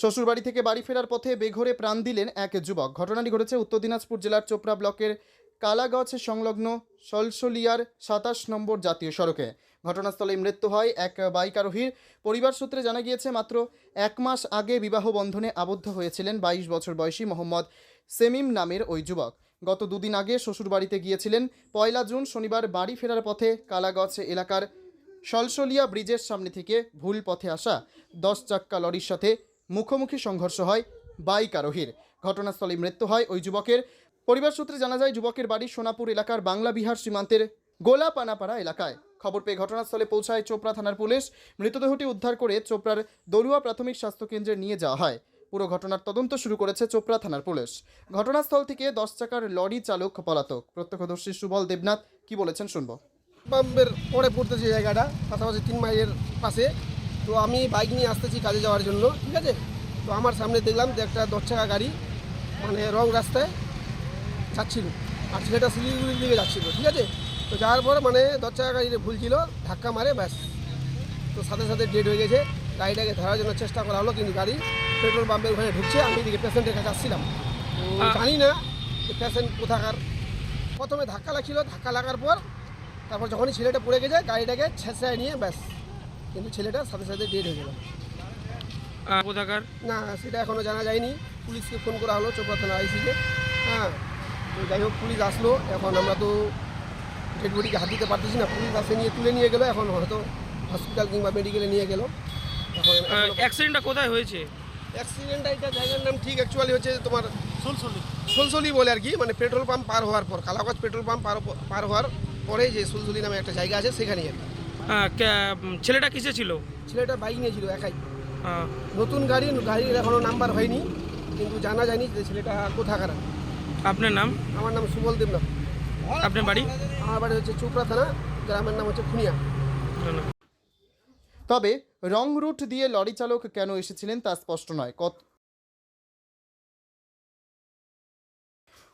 শ্বশুরবাড়ি থেকে বাড়ি ফেরার পথে বেঘরে প্রাণ দিলেন এক যুবক। ঘটনাটি ঘটেছে উত্তর দিনাজপুর জেলার চোপড়া ব্লকের কালাগছ সংলগ্ন সলসলিয়ার সাতাশ নম্বর জাতীয় সড়কে। ঘটনাস্থলে মৃত্যু হয় এক বাইক আরোহীর। পরিবার সূত্রে জানা গিয়েছে, মাত্র এক মাস আগে বিবাহ বন্ধনে আবদ্ধ হয়েছিলেন বাইশ বছর বয়সী মোহাম্মদ সেমিম নামের ওই যুবক। গত দুদিন আগে শ্বশুরবাড়িতে গিয়েছিলেন। পয়লা জুন শনিবার বাড়ি ফেরার পথে কালাগছ এলাকার সলসলিয়া ব্রিজের সামনে থেকে ভুল পথে আসা দশ চাক্কা লরির সাথে মুখোমুখি সংঘর্ষ হয় বাইক আরোহীর ঘটনাস্থলে মৃত্যু হয় ওই যুবকের। পরিবার সূত্রে জানা যায়, যুবকের বাড়ি সোনাপুর এলাকার বাংলা বিহার সীমান্তের গোলাপানাপাড়া এলাকায়। খবর পেয়ে ঘটনাস্থলে পৌঁছায় চোপড়া থানার পুলিশ। মৃতদেহটি উদ্ধার করে চোপড়ার দলুয়া প্রাথমিক স্বাস্থ্যকেন্দ্রে নিয়ে যাওয়া হয়। পুরো ঘটনার তদন্ত শুরু করেছে চোপড়া থানার পুলিশ। ঘটনাস্থল থেকে দশ চাকার লরি চালক পলাতক। প্রত্যক্ষদর্শী সুবল দেবনাথ কি বলেছেন শুনব। পাম্পের পরে পড়তেছে জায়গাটা, পাশাপাশি তিন মাইলের পাশে। তো আমি বাইক নিয়ে আসতেছি কাজে যাওয়ার জন্য ঠিক আছে? তো আমার সামনে দেখলাম যে একটা দশ চাকা গাড়ি মানে রং রাস্তায় যাচ্ছিল আর ছেলেটা শিলিগুড়ির দিকে যাচ্ছিল ঠিক আছে? তো যাওয়ার পর মানে দশ চাকা গাড়িতে ভুল ছিল ধাক্কা মারে ব্যাস। তো সাথে সাথে ডেট হয়ে গেছে গাড়িটাকে ধরার জন্য চেষ্টা করা হলো কিন্তু গাড়ি পেট্রোল পাম্পের ওখানে ঢুকছে আমি এদিকে পেশেন্টের কাছে আসছিলাম। তো জানি না যে পেশেন্ট কোথাকার। প্রথমে ধাক্কা লাগছিল ধাক্কা লাগার পর তারপর যখনই ছেলেটা পড়ে গেছে গাড়িটাকে ছেঁচড়ায় নিয়ে ব্যাস। কিন্তু ছেলেটা সাথে সাথে ডেড হয়ে গেল। কোথাকার? না সেটা এখনও জানা যায়নি। পুলিশকে ফোন করা হলো চোপড়া থানা আইসিকে হ্যাঁ তো যাই হোক পুলিশ আসলো। এখন আমরা তো ডেড বডিকে হাত দিতে পারতেছি না। পুলিশ আসে নিয়ে তুলে নিয়ে গেলো। এখন হয়তো হসপিটাল কিংবা মেডিকেলে নিয়ে গেল। এখন অ্যাক্সিডেন্টটা কোথায় হয়েছে? অ্যাক্সিডেন্টটা এটা জায়গার নাম ঠিক অ্যাকচুয়ালি হচ্ছে তোমার সোলসলি। সোলসলি বলে আর কি। মানে পেট্রোল পাম্প পার হওয়ার পর কালাগজ পেট্রোল পাম্প পার পার হওয়ার পরে যে সোলসলি নামে একটা জায়গা আছে সেখানেই আর কি। আহ, ছেলেটা কিসে ছিল? ছেলেটা বাইক নিয়েছিল একাই। নতুন গাড়ি গাড়ির এখনও নাম্বার হয়নি কিন্তু জানা যায়নি যে ছেলেটা কোথাকার। আপনার নাম? আমার নাম সুবল দেবনাথ। আপনার বাড়ি? আমার বাড়ি হচ্ছে চোপড়া থানা গ্রামের নাম হচ্ছে খুনিয়া। তবে রং রুট দিয়ে লরি চালক কেন এসেছিলেন তা স্পষ্ট নয়। কত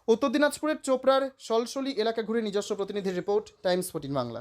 উত্তর দিনাজপুরের চোপড়ার সলসলি এলাকা ঘুরে নিজস্ব প্রতিনিধির রিপোর্ট টাইমস ফোর্টিন বাংলা।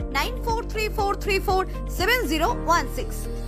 9434347016.